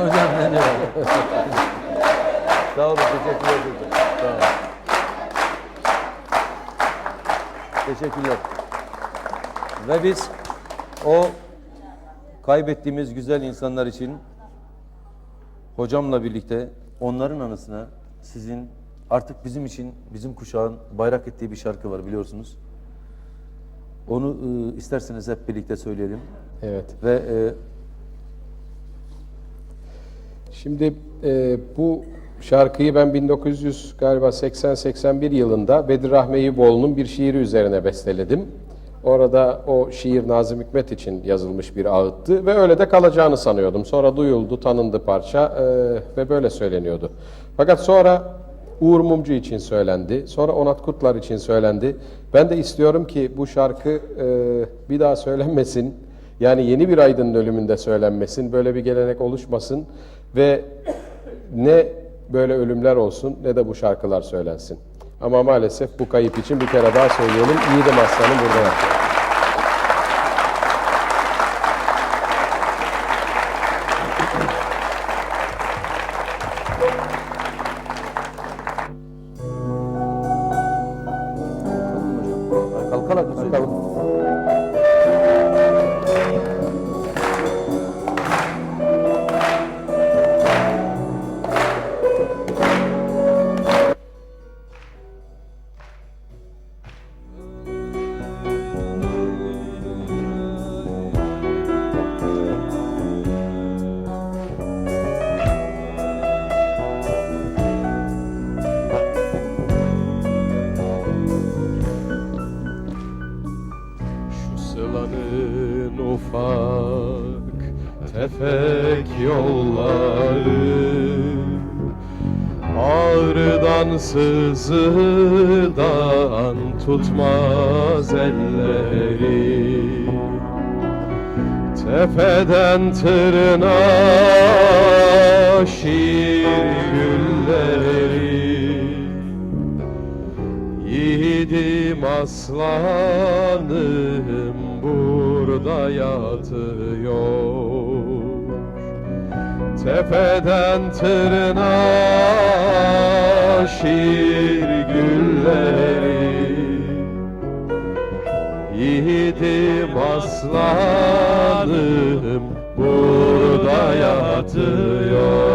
Hocam ne diyor? Sağ olun, teşekkürler hocam. Sağ olun. Teşekkürler. Ve biz o kaybettiğimiz güzel insanlar için hocamla birlikte onların anısına sizin artık bizim için bizim kuşağın bayrak ettiği bir şarkı var biliyorsunuz. Onu e, isterseniz hep birlikte söyleyelim. Evet. Ve e, Şimdi e, bu şarkıyı ben 1900 galiba 80-81 yılında Bedir Rahmi Eyüboğlu'nun bir şiiri üzerine besteledim. Orada o şiir Nazım Hikmet için yazılmış bir ağıttı ve öyle de kalacağını sanıyordum. Sonra duyuldu, tanındı parça e, ve böyle söyleniyordu. Fakat sonra Uğur Mumcu için söylendi, sonra Onat Kutlar için söylendi. Ben de istiyorum ki bu şarkı e, bir daha söylenmesin. Yani yeni bir aydının ölümünde söylenmesin, böyle bir gelenek oluşmasın ve ne böyle ölümler olsun ne de bu şarkılar söylensin. Ama maalesef bu kayıp için bir kere daha söyleyelim. Yiğidim Aslanım burada yaptı. kalkarak mı sılanın ufak tefek yolları Ağrıdan sızıdan tutmaz elleri. Tepeden tırnağa şiir Yiğidim aslanım burada yatıyor. Tepeden tırnağa şiir gülleri. Yiğidim aslanım burada yatıyor